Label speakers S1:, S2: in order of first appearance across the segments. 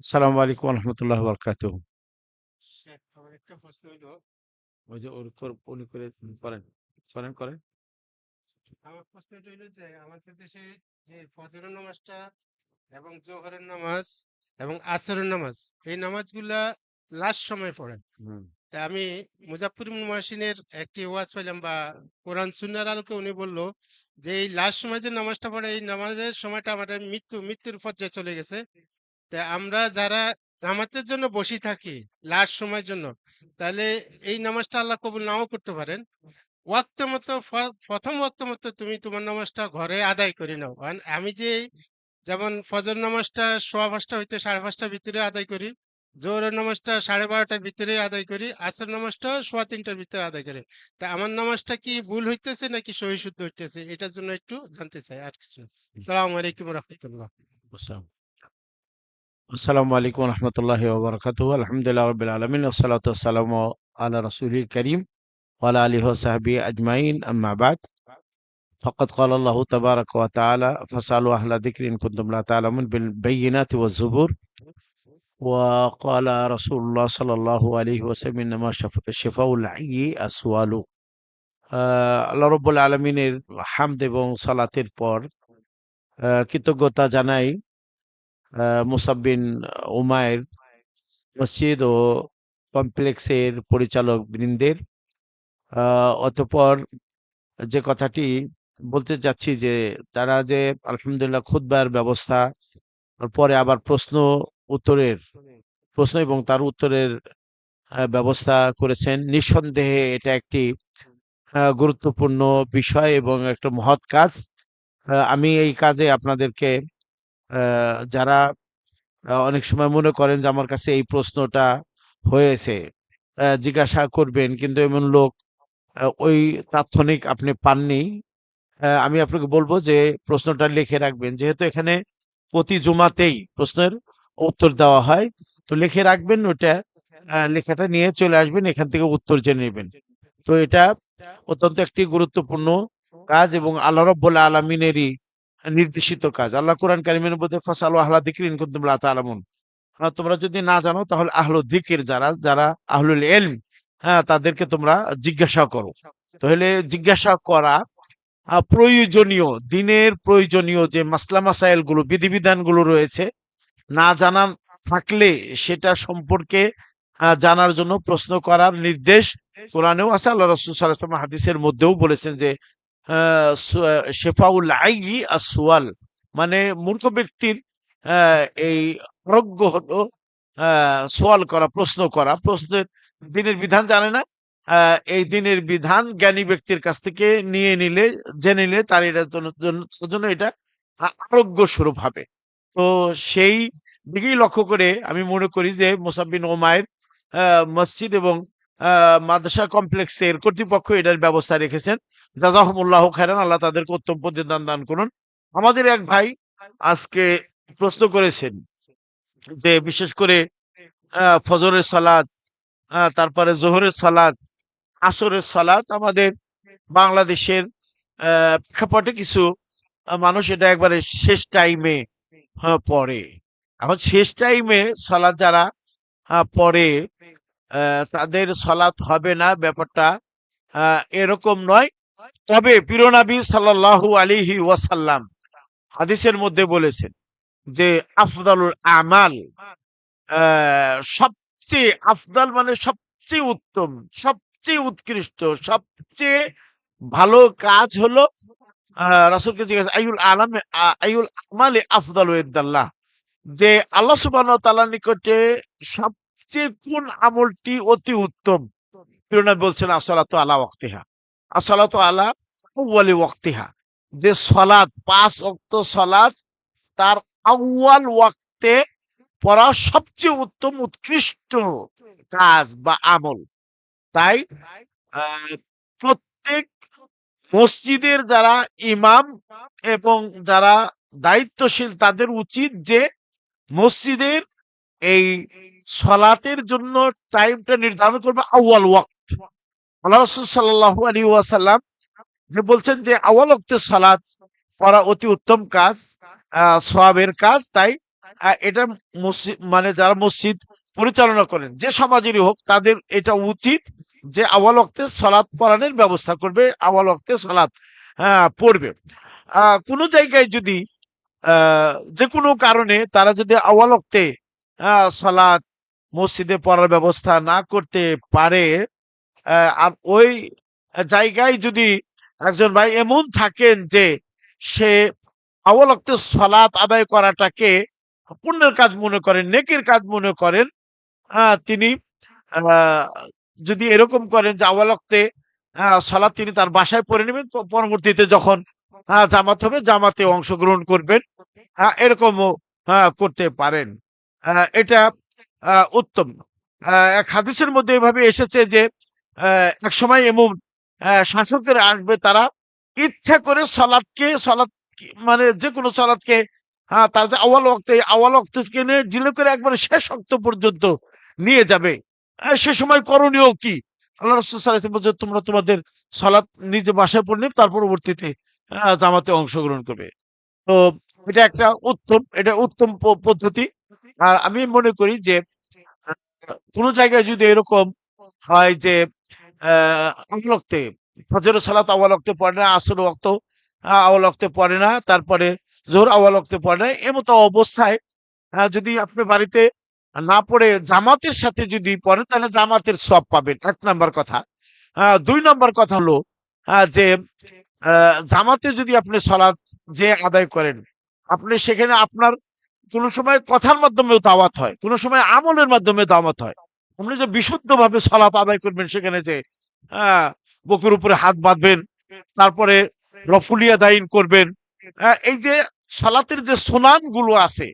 S1: আসসালামু আলাইকুম রহমতুল্লাহ বরকাত
S2: শেখ, আমার একটা প্রশ্ন হইল।
S1: ওই যে উনি করে করেন করেন করেন।
S2: আমার প্রশ্নটা হইল যে আমাদের দেশে যে ফজরের নামাজটা এবং জোহরের নামাজ এবং আসরের নামাজ এই নামাজগুলা লাস্ট সময় পড়ে তা আমি মুজাফর মহাসিনের একটি ওয়াজ পাইলাম বা কোরআন সুন্নার আলোকে উনি বলল যে এই লাস্ট সময় যে নামাজটা পড়ে এই নামাজের সময়টা আমাদের মৃত্যু মৃত্যুর পর্যায়ে চলে গেছে। তা আমরা যারা জামাতের জন্য বসে থাকি লাস্ট সময়ের জন্য তাহলে এই নামাজটা আল্লাহ কবুল নাও করতে পারেন। ওয়াক্ত মতো প্রথম ওয়াক্ত মতো তুমি তোমার নামাজটা ঘরে আদায় করে নাও। কারণ আমি যে যেমন ফজর নামাজটা সোয়া পাঁচটা হইতে সাড়ে পাঁচটার ভিতরে আদায় করি জোহরের নামাজটা সাড়ে বারোটার ভিতরে আদায় করি আসর নামাজটা সোয়া তিনটার ভিতরে আদায় করি। তা আমার নামাজটা কি ভুল হইতেছে নাকি সহি শুদ্ধ হইতেছে? এটার জন্য একটু জানতে চাই আর কিছু। না সালাম আলাইকুম রহমতুল্লাহ।
S1: আসসালাম আসসালামু আলাইকুম রহমতুল্লাহ বরকাত আলহামদুলিল্লাহ রবিল আলমিন ওসালাত আসসালাম আল্লাহ রসুল করিম ওয়ালা আলী সাহাবি আজমাইন আম্মা বাদ فقد قال الله تبارك وتعالى فاسألوا أهل ذكر إن كنتم لا تعلمون بالبينات والزبور وقال رسول الله صلى الله عليه وسلم إنما شف- شفاء العي السؤال আহ, আল্লাহ রব্বুল আলমিনের হামদ এবং সালাতের পর আহ, কৃতজ্ঞতা জানাই আহ, মুসাব্বিন উমায়ের মসজিদ ও কমপ্লেক্সের পরিচালক বৃন্দের। অতঃপর যে কথাটি বলতে যাচ্ছি যে, তারা যে আলহামদুলিল্লাহ খুতবার ব্যবস্থা, পরে আবার প্রশ্ন উত্তরের, প্রশ্ন এবং তার উত্তরের ব্যবস্থা করেছেন। নিঃসন্দেহে এটা একটি গুরুত্বপূর্ণ বিষয় এবং একটা মহৎ কাজ। আমি এই কাজে আপনাদেরকে যারা অনেক সময় মনে করেন যে আমার কাছে এই প্রশ্নটা হয়েছে জিজ্ঞাসা করবেন, কিন্তু এমন লোক ওই তাৎক্ষণিক আপনি পাননি। আমি আপনাকে বলব যে প্রশ্নটা লিখে রাখবেন। যেহেতু এখানে প্রতি জুমাতেই প্রশ্নের উত্তর দেওয়া হয়, তো লিখে রাখবেন ওটা লেখাটা নিয়ে চলে আসবেন, এখান থেকে উত্তর জেনে নেবেন। তো এটা অত্যন্ত একটি গুরুত্বপূর্ণ কাজ এবং আল্লাহ রব্বুল আলমিনেরই নির্দেশিত কাজ। আল্লাহ কোরআন কারিমের মধ্যে ফসাল আহ্লা দিকরিন কুন্তুম লা তালামুন হ্যাঁ, তোমরা যদি না জানো তাহলে আহলো দিকের যারা যারা আহলুল এলম হ্যাঁ তাদেরকে তোমরা জিজ্ঞাসা করো। তাহলে জিজ্ঞাসা করা প্রয়োজনীয় দিনের প্রয়োজনীয় যে মাসলা মাসাইলগুলো বিধিবিধানগুলো রয়েছে না জানা থাকলে সেটা সম্পর্কে জানার জন্য প্রশ্ন করার নির্দেশ কোরআনেও আছে। আল্লাহ রসুল সাল্লাহ হাদিসের মধ্যেও বলেছেন যে শেফাউল আই আর সুয়াল মানে মূর্খ ব্যক্তির এই আরোগ্য হলো সোয়াল করা, প্রশ্ন করা। প্রশ্নের দিনের বিধান জানে না। এই দিনের বিধান জ্ঞানী ব্যক্তির কাছ থেকে নিয়ে নিলে, জেনে নিলে তার এটা জন্য এটা আরোগ্য স্বরূপ হবে। তো সেই দিকেই লক্ষ্য করে আমি মনে করি যে মোসাব্বিন ওমায়ের মসজিদ এবং মাদ্রাসা কমপ্লেক্সের কর্তৃপক্ষ এটার ব্যবস্থা রেখেছেন। জাজাহমুল্লাহ আল্লাহ তাদেরকে উত্তম প্রতিদান দান করুন। আমাদের এক ভাই আজকে প্রশ্ন করেছেন যে, বিশেষ করে ফজরের সালাদ তারপরে জোহরের সালাদ আসরের সালাদ আমাদের বাংলাদেশের প্রেক্ষাপটে কিছু মানুষ এটা একবারে শেষ টাইমে পড়ে। এখন শেষ টাইমে সালাদ যারা পড়ে তাদের সালাত হবে না, ব্যাপারটা এরকম নয়। তবে পিরোনাবি সাল্লাল্লাহু আলাইহি ওয়াসাল্লাম হাদিসের মধ্যে বলেছেন যে আফদালুল আমাল সবচেয়ে আফদাল মানে সবচেয়ে উত্তম, সবচেয়ে উৎকৃষ্ট, সবচেয়ে ভালো কাজ হলো রাসূলকে জিজ্ঞাসা আইউল আলাম আইউল আমালে আফদালু যে আল্লাহ সুবহানাহু ওয়া তাআলার নিকটে সবচেয়ে কোন আমলটি অতি উত্তম? প্রিয়নবী বলছেন আসসালাতু আলা ওয়াক্তিহা। আসসালাতু আলা আউয়ালি ওয়াক্তিহা। যে সলাৎ পাঁচ ওয়াক্ত সলাৎ তার আউয়াল ওয়াক্তে পড়া সবচেয়ে উত্তম, উৎকৃষ্ট কাজ বা আমল। তাই প্রত্যেক মসজিদের যারা ইমাম এবং যারা দায়িত্বশীল, তাদের উচিত যে মসজিদের এই সলাতের জন্য টাইমটা নির্ধারণ করবে আউয়াল ওয়াক্ত। আল্লাহ ওয়াসাল্লাম যে বলছেন যে ওয়াক্তে সালাত পড়া অতি উত্তম কাজ আহ, সওয়াবের কাজ তাই এটা মসজিদ মানে যারা মসজিদ পরিচালনা করেন যে সমাজেরই হোক তাদের এটা উচিত যে আওয়াল ওয়াক্তে সলাৎ পড়ানোর ব্যবস্থা করবে আওয়াল ওয়াক্তে সলাৎ পড়বে। কোনো জায়গায় যদি যে কোনো কারণে তারা যদি আওয়াল আহ, সলাৎ মসজিদে পড়ার ব্যবস্থা না করতে পারে ওই জায়গায় যদি একজন ভাই এমন থাকেন যে সে ওয়াক্তে সলাৎ আদায় করাটাকে পুণ্যের কাজ মনে করেন, নেকির কাজ মনে করেন তিনি যদি এরকম করেন যে আওয়াল ওয়াক্তে তিনি তার বাসায় পড়ে নেবেন পরবর্তীতে যখন জামাত হবে, জামাতে অংশগ্রহণ করবেন এরকমও করতে পারেন। এটা উত্তম। এক হাদিসের মধ্যে এভাবে এসেছে যে এক সময় এমন শাসকেরা আসবে তারা ইচ্ছা করে সলাৎকে সলাৎ মানে যে কোনো সলাৎকে হ্যাঁ তার যে আওয়াল ওয়াক্তে আওয়াল ওয়াক্তকে নিয়ে ডিলে করে একবারে শেষ অক্ত পর্যন্ত নিয়ে যাবে। সে সময় করণীয় কি? আল্লাহ রসুল ওয়াসাল্লাম বলছে তোমরা তোমাদের সালাত নিজে বাসায় পড়ে নিবে, তার পরবর্তীতে জামাতে অংশগ্রহণ করবে। তো এটা একটা উত্তম এটা উত্তম পদ্ধতি। আর আমি মনে করি যে কোনো জায়গায় যদি এরকম হয় যে আহ আওয়াল ওয়াক্তে ফজরের সালাত আওয়াল ওয়াক্তে পড়ে না আসর ওয়াক্ত আহ, আওয়াল ওয়াক্তে পড়ে না তারপরে জোহর আওয়াল ওয়াক্তে পড়ে না এমতো অবস্থায় যদি আপনি বাড়িতে না পড়ে জামাতের সাথে যদি পড়েন তাহলে জামাতের সব পাবেন। এক নাম্বার কথা। দুই নাম্বার কথা হলো যে জামাতে যদি আপনি সলাৎ যে আদায় করেন আপনি সেখানে আপনার কোন সময় কথার মাধ্যমেও দাওয়াত হয় কোন সময় আমলের মাধ্যমে দাওয়াত হয়। আপনি যে বিশুদ্ধভাবে সলাৎ আদায় করবেন সেখানে যে আহ বুকের উপরে হাত বাঁধবেন তারপরে রফুলিয়া দাইন করবেন আহ, এই যে সালাতের যে সোনানগুলো আছে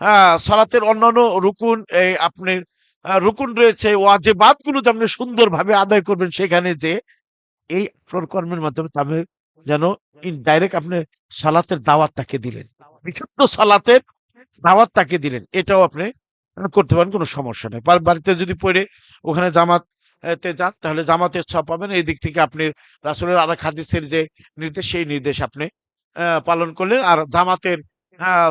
S1: হ্যাঁ সলাতের অন্যান্য রুকুন এই আপনার রুকুন রয়েছে ওয়াজেবাতগুলো আপনি সুন্দরভাবে আদায় করবেন সেখানে যে এই আপনার কর্মের মাধ্যমে তবে যেন ইনডাইরেক্ট আপনি সালাতের দাওয়াত তাকে দিলেন বিশুদ্ধ সালাতের দাওয়াত তাকে দিলেন এটাও আপনি করতে পারেন কোনো সমস্যা নেই। বা- বাড়িতে যদি পড়ে ওখানে জামাত তে যান তাহলে জামাতের সব পাবেন। এই দিক থেকে আপনি রাসুলের আরেক হাদিসের যে নির্দেশ সেই নির্দেশ আপনি পালন করলেন। আর জামাতের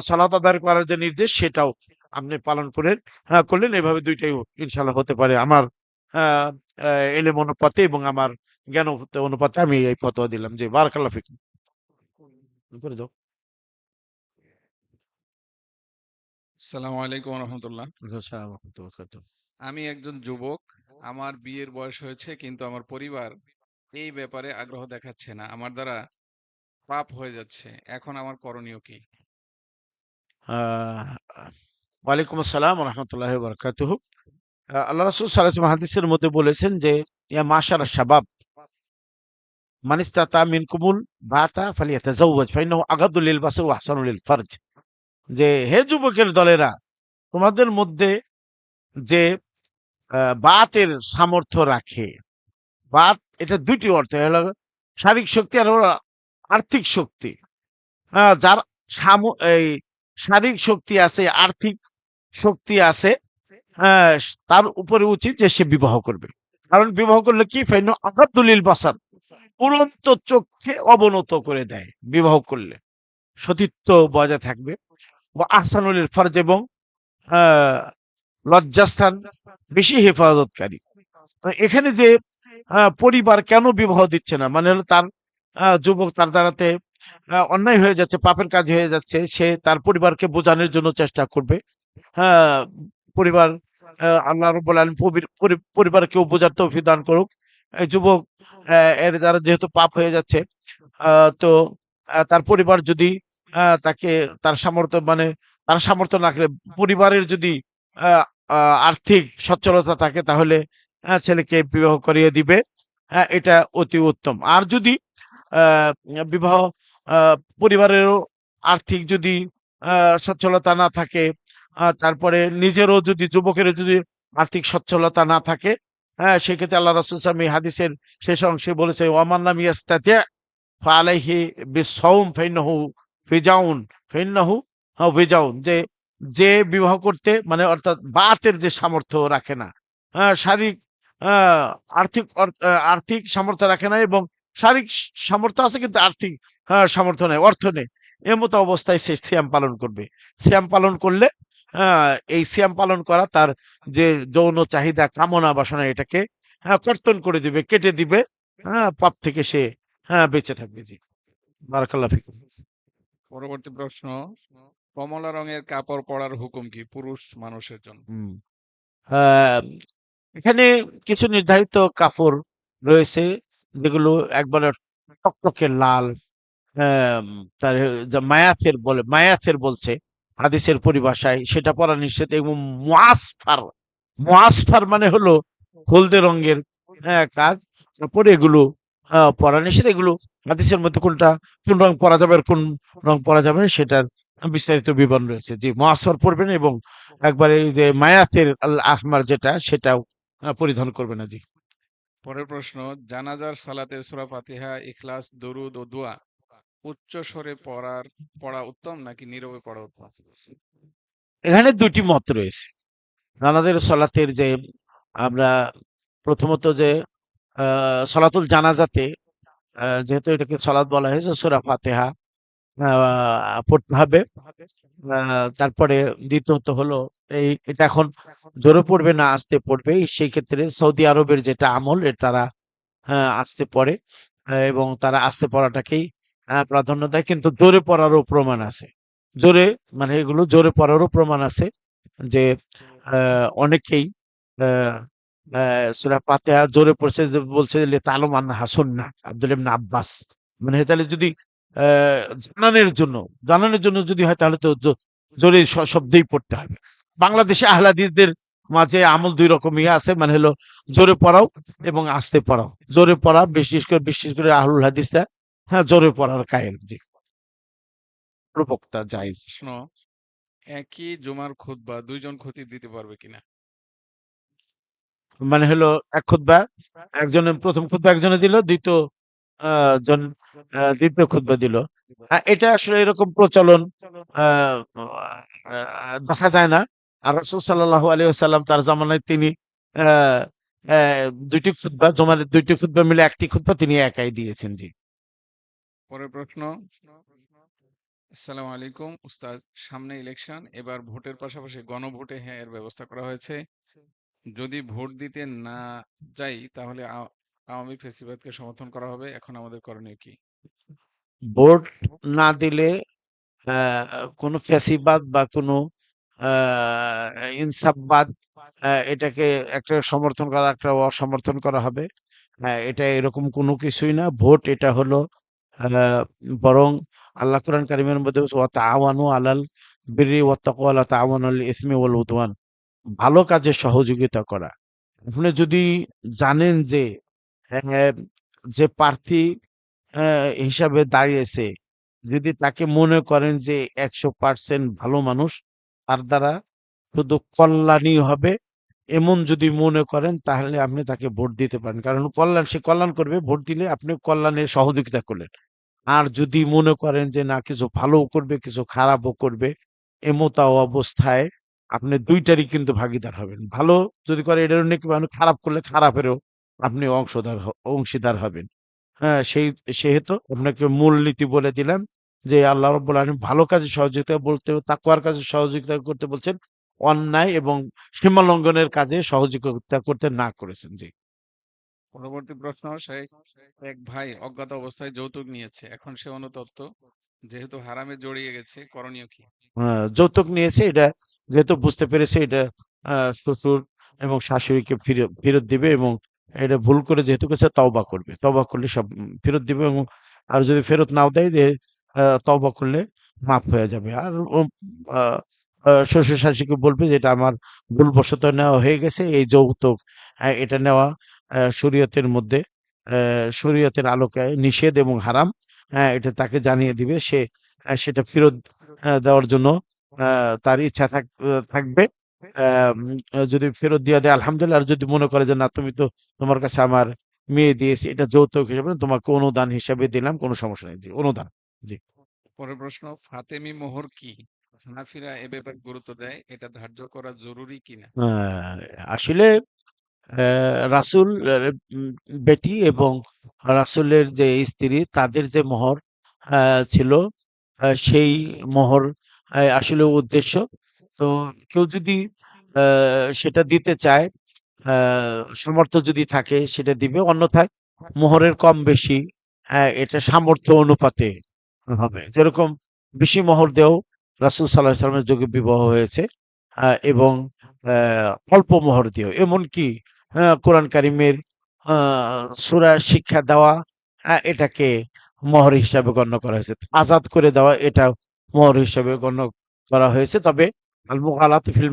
S1: সালাত আদায় করার যে নির্দেশ সেটাও আপনি পালন করেন হ্যাঁ, করলেন। এভাবে দুইটাই ইনশাল্লাহ হতে পারে। আমার এলেম অনুপাতে এবং আমার জ্ঞান অনুপাতে- আমি এই ফতোয়া দিলাম। যে বারাকাল্লাহ ফিকুম। করে দাও।
S3: আসসালামু আলাইকুম রহমতুল্লাহ। আমি একজন যুবক আমার বিয়ের বয়স হয়েছে কিন্তু আমার পরিবার এই ব্যাপারে আগ্রহ দেখাচ্ছে না। আমার দ্বারা পাপ হয়ে যাচ্ছে। এখন আমার করণীয় কি?
S1: ওয়ালাইকুম আসসালাম রহমতুল্লাহ বরকাতুহ আল্লাহ রাসূল সাল্লাল্লাহু হাদিসের মধ্যে বলেছেন যে ইয়া মাশার শাবাব মান ইসতাতা মিনকুমুল বাতা ফালিয়াতাজাওয়াজ ফাইন্নাহু আগাদু লিল বাসর ওয়া আহসানু লিল ফারজ। যে, হে যুবকের দলেরা, তোমাদের মধ্যে যে বাতের সামর্থ্য রাখে, বাত, এটা দুইটি অর্থ হলো শারীরিক শক্তি আর আর্থিক শক্তি। যার সাম- এই শারীরিক শক্তি আছে, আর্থিক শক্তি আছে তার উপরে উচিত যে, সে বিবাহ করবে। কারণ বিবাহ করলে কি? ফেন আগাদুলিল বাসার, উড়ন্ত চোখকে অবনত করে দেয় বিবাহ করলে। সতীত্ব বজায় থাকবে। ও আহসানুল ফরজ এবং লজ্জাস্থান বেশি হেফাজতকারী। এখানে যে আহ, পরিবার কেন বিবাহ দিচ্ছে না? মানে হলো তার যুবক তার দ্বারাতে অন্যায় হয়ে যাচ্ছে পাপের কাজ হয়ে যাচ্ছে সে তার পরিবারকে বোঝানোর জন্য চেষ্টা করবে। হ্যাঁ পরিবার আল্লাহ রব্বুল পরি- পরিবারকেও বোঝার তৌফিক দান করুক। যুবক এর দ্বারা যেহেতু পাপ হয়ে যাচ্ছে তো তার পরিবার যদি তাকে তার সামর্থ্য মানে তার সামর্থ্য না পরিবারের যদি আর্থিক সচ্ছলতা থাকে তাহলে ছেলেকে বিবাহ করিয়ে দিবে। হ্যাঁ এটা অতি উত্তম। আর যদি বিবাহ পরিবারেরও আর্থিক যদি সচ্ছলতা না থাকে তারপরে নিজেরও যদি, যুবকেরও যদি আর্থিক সচ্ছলতা না থাকে হ্যাঁ সেক্ষেত্রে আল্লাহ রাসূল আলাইহি হাদিসের শেষ অংশে বলেছে ওয়ামান লাম ইয়াস্তাতি ফালাইহি বিসাউম ফাইন্নাহু ফিজাউন ফাইন্নাহু হ্যাঁ ফিজাউন যে যে বিবাহ করতে মানে অর্থাৎ বাতের যে সামর্থ্য রাখে না হ্যাঁ শারীরিক আহ, আর্থিক আর্থিক সামর্থ্য রাখে না এবং শারীরিক সামর্থ্য আছে কিন্তু আর্থিক হ্যাঁ, সামর্থ্য নেই অর্থ নেই এমতো অবস্থায় সে সিয়াম পালন করবে। সিয়াম পালন করলে হ্যাঁ এই সিয়াম পালন করা তার যে যৌন চাহিদা কামনা বাসনা এটাকে হ্যাঁ কর্তন করে দিবে কেটে দিবে হ্যাঁ পাপ থেকে সে হ্যাঁ বেঁচে থাকবে জি। বারাকাল্লাহ ফিকুম।
S3: পরবর্তী প্রশ্ন, কমলা রঙের কাপড় পরার হুকুম কি পুরুষ মানুষের জন্য?
S1: এখানে কিছু নির্ধারিত কাপড় রয়েছে যেগুলো একবারে টকটকে লাল তার মায়াতের বলে মায়াতের বলছে হাদিসের পরিভাষায়, সেটা পরা নিষেধ এবং মুআসফার মুআসফার মানে হলো হলদে রঙের হ্যাঁ কাজ তারপরে এগুলো আহ, পরা নিষেধ এগুলো হাদিসের মধ্যে কোনটা কোন রং পরা যাবে আর কোন রং পরা যাবে সেটার বিস্তারিত বিবরণ রয়েছে। যে মুআসফার পড়বেন এবং একবারে এই যে মায়াতের আহমার যেটা সেটাও পরিধান করবে না জি
S3: পরের প্রশ্ন জানাজার সালাতে সূরা ফাতিহা ইখলাস দরুদ ও দোয়া উচ্চ স্বরে পড়ার পড়া উত্তম নাকি নীরবে পড়া উত্তম?
S1: এখানে দুটি মত রয়েছে। আমাদের সালাতের যে আমরা প্রথমত যে সলাতুল জানাজাতে যেহেতু এটাকে সলাত বলা হয়েছে, সূরা ফাতিহা পড়তে হবে। তারপরে দ্বিতীয়ত হলো, এই এটা এখন জোরে পড়বে না, আস্তে পড়বে। সেই ক্ষেত্রে সৌদি আরবের যেটা আমল, এর তারা হ্যাঁ আস্তে পড়ে, এবং তারা আস্তে পড়াটাকেই প্রাধান্য দেয়। কিন্তু জোরে পড়ারও প্রমাণ আছে। জোরে মানে এগুলো জোরে পড়ারও প্রমাণ আছে যে অনেকেই সুরা জোরে পড়ছে বলছে সুন্না আব্দুল আব্বাস। মানে তাহলে যদি জন্য জন্য যদি হয়, তাহলে তো জোরে শব্দেই পড়তে হবে। বাংলাদেশে আহলাদিসদের মাঝে আমল দুই রকমই আছে মানে হলো জোরে পড়াও এবং আস্তে পড়াও। জোরে পড়া, বিশেষ করে বিশেষ করে আহলুল হাদিসরা হ্যাঁ জোরে পড়ার কায়েল প্রবক্তা জায়েজ।
S3: একই জুমার খুতবা দুইজন খতিব দিতে পারবে কিনা?
S1: মানে হলো এক খুতবা একজনের প্রথম খুতবা একজনে দিল দ্বিতীয় জন দ্বিতীয় খুতবা দিল। হ্যাঁ, এটা আসলে এরকম প্রচলন দেখা যায় না। আর রসুল সাল্লাহ আলী সাল্লাম তার জামানায় তিনি দুইটি খুতবা জমার দুইটি খুতবা মিলে একটি খুতবা তিনি একাই দিয়েছেন জি।
S3: পরের প্রশ্ন। আসসালামু আলাইকুম উস্তাদ সামনে ইলেকশন এবার ভোটের পাশাপাশি গণভোটে হ্যাঁ এর ব্যবস্থা করা হয়েছে। যদি ভোট দিতে না যাই, তাহলে আওয়ামী ফেসিবাদকে সমর্থন করা হবে। এখন আমাদের করণীয় কি?
S1: ভোট না দিলে কোনো ফ্যাসিবাদ বা কোনো ইনসাফবাদ এটাকে একটা সমর্থন করা, একটা অসমর্থন করা হবে। হ্যাঁ এটা এরকম কোনো কিছুই না। ভোট এটা হলো বরং আল্লাহ কোরআন কারিমের মধ্যে ওয়া তাআওয়ানু আলাল বিররি ওয়াত তাকওয়া ওয়া তাআওয়ানু আলাল ইসমি ওয়াল উদওয়ান। ভালো কাজে সহযোগিতা করা। আপনি যদি জানেন যে হ্যাঁ, যে প্রার্থী হিসাবে দাঁড়িয়েছে যদি তাকে মনে করেন যে একশো পার্সেন্ট ভালো মানুষ তার দ্বারা শুধু কল্যাণই হবে। এমন যদি মনে করেন তাহলে আপনি তাকে ভোট দিতে পারেন। কারণ কল্যাণ সে কল্যাণ করবে ভোট দিলে আপনি কল্যাণের সহযোগিতা করলেন। আর যদি মনে করেন যে না কিছু ভালো করবে কিছু খারাপও করবে এমতা অবস্থায় আপনি দুইটারই কিন্তু ভাগিদার হবেন। ভালো যদি করে এটারও নাকি মানে খারাপ করলে খারাপেরও আপনি অংশদার অংশীদার হবেন। হ্যাঁ সেই সেহেতু আপনাকে মূলনীতি বলে দিলাম যে আল্লাহ রব্বুল আলামিন ভালো কাজে সহযোগিতা বলতে তাকওয়ার কাজে সহযোগিতা করতে বলছেন অন্যায় এবং সীমা লঙ্ঘনের কাজে সহযোগিতা করতে না করেছেন। জি।
S3: পরবর্তী প্রশ্ন শেখ এক ভাই অজ্ঞাত অবস্থায় যৌতুক নিয়েছে এখন সে অনুতপ্ত যেহেতু হারামে জড়িয়ে গেছে করণীয় কি?
S1: আহ, যৌতুক নিয়েছে এটা যেহেতু বুঝতে পেরেছে এটা শ্বশুর এবং শাশুড়িকে ফিরে- ফেরত দিবে এবং এটা ভুল করে যেহেতু গেছে তওবা করবে। তওবা করলে সব ফেরত দিবে এবং আর যদি ফেরত নাও দেয় যে তওবা করলে মাফ হয়ে যাবে। আর শ্বশুর শাশুড়িকে বলবে যে, এটা আমার ভুলবশত নেওয়া হয়ে গেছে, এই যৌতুক এটা নেওয়া শরীয়তের মধ্যে শরীয়তের আলোকে নিষেধ এবং হারাম এটা তাকে জানিয়ে দিবে। সে সেটা ফেরত দেওয়ার জন্য তার ইচ্ছা থাক- থাকবে। যদি ফেরত দিয়ে দেয় আলহামদুলিল্লাহ। আর যদি মনে করে যে না তুমি তো তোমার কাছে আমার মেয়ে দিয়েছি এটা যৌতুক হিসেবে তোমাকে অনুদান হিসেবে দিলাম কোনো সমস্যা নেই। জি অনুদান।
S3: পরের প্রশ্ন ফাতেমি মোহর কি? হানাফিরা এ ব্যাপারে গুরুত্ব দেয় এটা ধার্য করা জরুরি কিনা?
S1: আহ, আসলে আহ, রাসূল বেটি এবং রাসূলের যে স্ত্রী তাদের যে মোহর আহ, ছিল সেই মোহর আসলে উদ্দেশ্য। তো কেউ যদি সেটা দিতে চায় সামর্থ্য যদি থাকে সেটা দিবে। অন্যথায় মোহরের কম বেশি আহ, এটা সামর্থ্য অনুপাতে হবে। যেরকম বেশি মোহর দেও রাসুল সাল্লাহ সাল্লামের যুগে বিবাহ হয়েছে এবং অল্প মোহর দিও। এমনকি কোরআন কারিমের সুরা শিক্ষা দেওয়া এটাকে মোহর হিসাবে গণ্য করা হয়েছে। আজাদ করে দেওয়া এটা মোহর হিসাবে গণ্য করা হয়েছে। তবে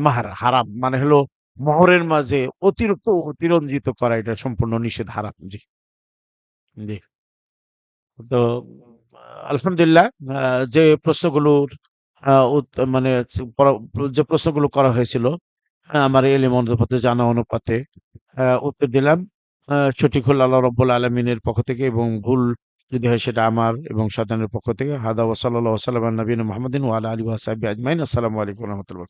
S1: মাহার, হারাম মানে হলো মোহরের মাঝে অতিরিক্ত অতিরঞ্জিত করা, এটা সম্পূর্ণ নিষেধ, হারাম, জি। জি। তো, আলহামদুলিল্লাহ যে প্রশ্নগুলোর মানে যে প্রশ্নগুলো করা হয়েছিল আমার এলিম অনুপাতে, জানা অনুপাতে উত্তর দিলাম। সঠিক হল আল্লাহ রব্বুল আলমিনের পক্ষ থেকে এবং ভুল যদি হয় সেটা আমার এবং সাধারণের পক্ষ থেকে। হাদা ওসাল্লাহ সাল্লাম নবীন মোহাম্মদিন ওয়ালা আলী ওয়াসাবি আজমাইন। আসসালামু আলাইকুম রহমতুল্লাহ